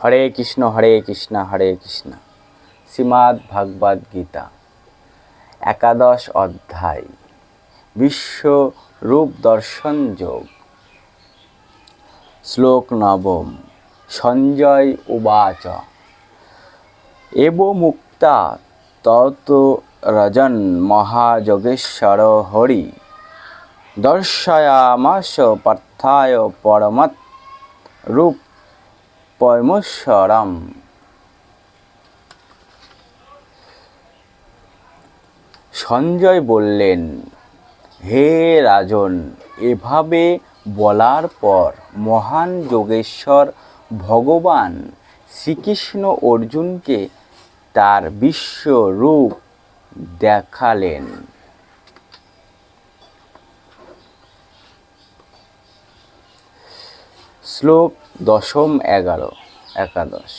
হরে কৃষ্ণ হরে কৃষ্ণ হরে কৃষ্ণ। শ্রীমদ্ ভাগবত গীতা, একাদশ অধ্যায়, বিশ্ব রূপ দর্শন যোগ। শ্লোক নবম, সঞ্জয় উবাচ। এব মুক্তা তত রজন মহাযোগেশ্বর হরি। দর্শয়ামাস পার্থায় পরমত রূপ পরমেশ্বরম সঞ্জয় বললেন, হে রাজন, এভাবে বলার পর মহান যোগেশ্বর ভগবান শ্রীকৃষ্ণ অর্জুনকে তার বিশ্বরূপ দেখালেন। শ্লোক দশম এগারো, একাদশ।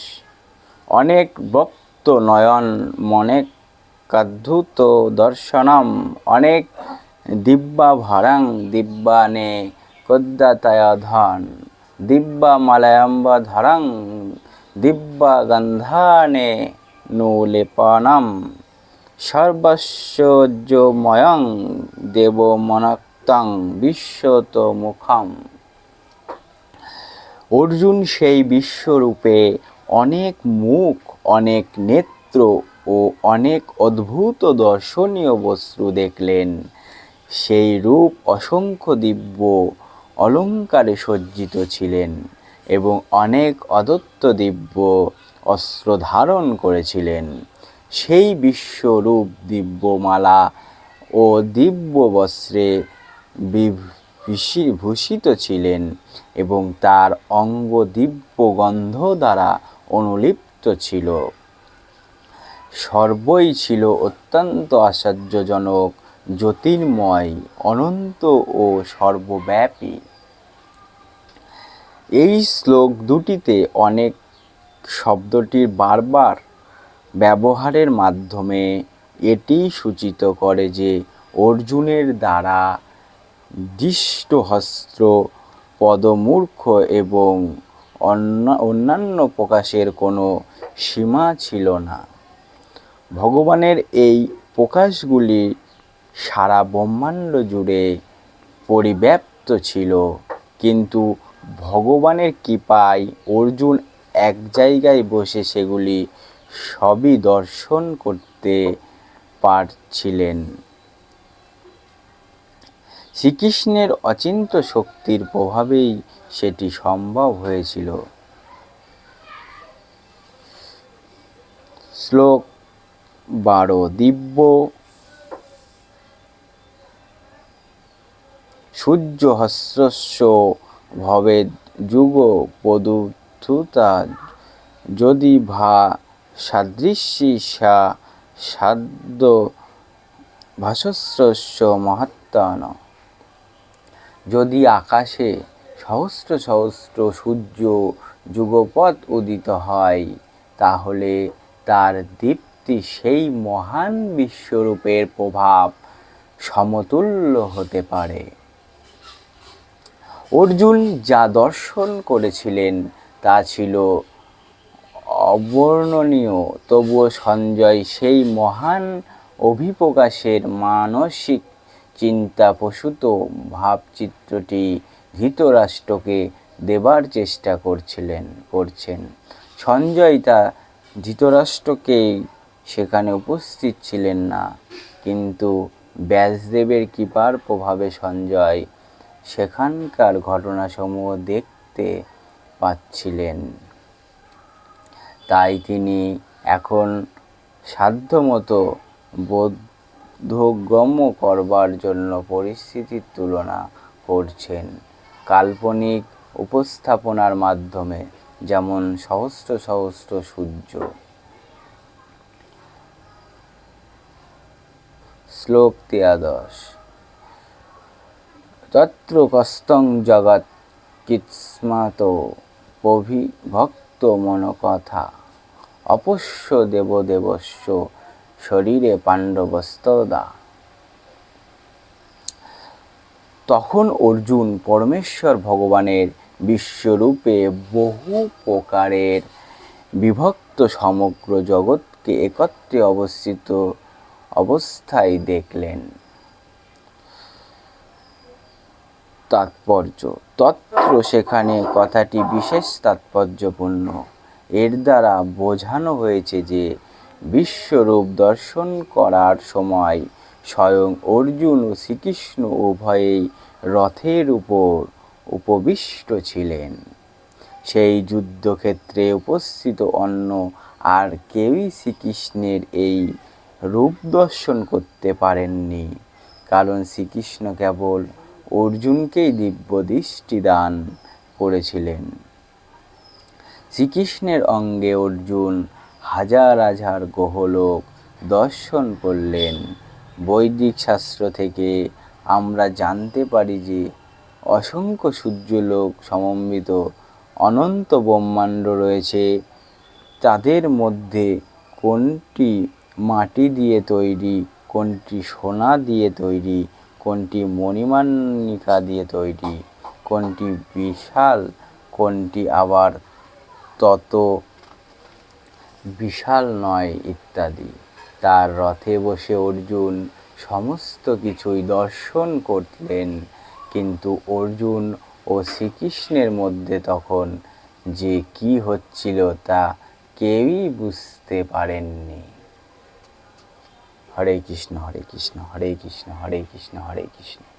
অনেক ভক্ত নয়ন মনেক কাদ্ধুত দর্শনম, অনেক দিব্যা ভারাং দিব্যানে কদ্যাতায় ধন, দিব্যা মালয়াম্বা ধরাং দিব্যা গন্ধানে নুলেপনম। মনক্তং বিশ্বত মুখম অর্জুন সেই বিশ্বরূপে অনেক মুখ, অনেক নেত্র ও অনেক অদ্ভুত দর্শনীয় বস্তু দেখলেন। সেই রূপ অসংখ্য দিব্য, অলঙ্কারে সজ্জিত ছিলেন এবং অনেক অদত্ত দিব্য অস্ত্র ধারণ করেছিলেন। সেই বিশ্বরূপ দিব্যমালা ও দিব্য বস্ত্রে ভূষিত ছিলেন এবং তার অঙ্গ দিব্য গন্ধ দ্বারা অনুলিপ্ত ছিল। সর্বই ছিল অত্যন্ত আশ্চর্যজনক, জ্যোতির্ময়, অনন্ত ও সর্বব্যাপী। এই শ্লোক দুটিতে অনেক শব্দটির বারবার ব্যবহারের মাধ্যমে এটি সূচিত করে যে অর্জুনের দ্বারা দৃষ্টহস্ত্র, পদমূর্খ এবং অন্য- অন্যান্য প্রকাশের কোনো সীমা ছিল না। ভগবানের এই প্রকাশগুলি সারা ব্রহ্মাণ্ড জুড়ে পরিব্যাপ্ত ছিল, কিন্তু ভগবানের কৃপায় অর্জুন এক জায়গায় বসে সেগুলি সবই দর্শন করতে পারছিলেন। শ্রীকৃষ্ণের অচিন্ত শক্তির প্রভাবেই সেটি সম্ভব হয়েছিল। শ্লোক বারো, দিব্য সূর্যহস্রস্য ভবেদ যুগ পদুথুতা যদি ভা সাদৃশ্যী সা সাদ্য ভাসস্রস্য মহাত্মান যদি আকাশে সহস্র সহস্র সূর্য যুগপৎ উদিত হয়, তাহলে তার দীপ্তি সেই মহান বিশ্বরূপের প্রভাব সমতুল্য হতে পারে। অর্জুন যা দর্শন করেছিলেন, তা ছিল অবর্ণনীয়, তবুও সঞ্জয় সেই মহান অভিপ্রকাশের মানসিক চিন্তাপ্রসূত ভাবচিত্রটি ধৃতরাষ্ট্রকে দেবার চেষ্টা করছিলেন, করছেন। সঞ্জয় তা ধৃতরাষ্ট্রকেই সেখানে উপস্থিত ছিলেন না, কিন্তু ব্যাসদেবের কৃপার প্রভাবে সঞ্জয় সেখানকার ঘটনাসমূহ দেখতে পাচ্ছিলেন। তাই তিনি এখন সাধ্যমতো বোধগম্য করবার জন্য পরিস্থিতির তুলনা করছেন। কাল্পনিক উপস্থাপনার মাধ্যমে, যেমন সহস্র সহস্র সূর্য। শ্লোক তিয়াদশ তত্র কস্তং জগৎ কিৎস্মাত প্রভিভক্ত মনকথা। অপশ্য দেবদেবস্য শরীরে পাণ্ডবস্তদা। তখন অর্জুন পরমেশ্বর ভগবানের বিশ্বরূপে বহু প্রকারের বিভক্ত সমগ্র জগৎকে একত্রে অবস্থিত অবস্থায় দেখলেন। তাৎপর্য। তত্র সেখানে কথাটি বিশেষ তাৎপর্যপূর্ণ। এর দ্বারা বোঝানো হয়েছে যে বিশ্বরূপ দর্শন করার সময় স্বয়ং অর্জুন ও শ্রীকৃষ্ণ উভয়েই রথের উপর উপবিষ্ট ছিলেন। সেই যুদ্ধক্ষেত্রে উপস্থিত অন্য আর কেউই শ্রীকৃষ্ণের এই রূপ দর্শন করতে পারেননি, কারণ শ্রীকৃষ্ণ কেবল অর্জুনকেই দিব্য দৃষ্টি দান করেছিলেন। শ্রীকৃষ্ণের অঙ্গে অর্জুন হাজার হাজার গ্রহলোক দর্শন করলেন। বৈদিক শাস্ত্র থেকে আমরা জানতে পারি যে অসংখ্য সূর্যলোক সমন্বিত অনন্ত ব্রহ্মাণ্ড রয়েছে। তাদের মধ্যে কোনটি মাটি দিয়ে তৈরি, কোনটি সোনা দিয়ে তৈরি, কোনটি মণিমাণিকা দিয়ে তৈরি, কোনটি বিশাল, কোনটি আবার তত বিশাল নয় ইত্যাদি। তার রথে বসে অর্জুন সমস্ত কিছুই দর্শন করলেন। কিন্তু অর্জুন ও শ্রীকৃষ্ণের মধ্যে তখন যে কি হচ্ছিল তা কেউই বুঝতে পারেননি। হরে কৃষ্ণ হরে কৃষ্ণ হরে কৃষ্ণ হরে কৃষ্ণ হরে কৃষ্ণ।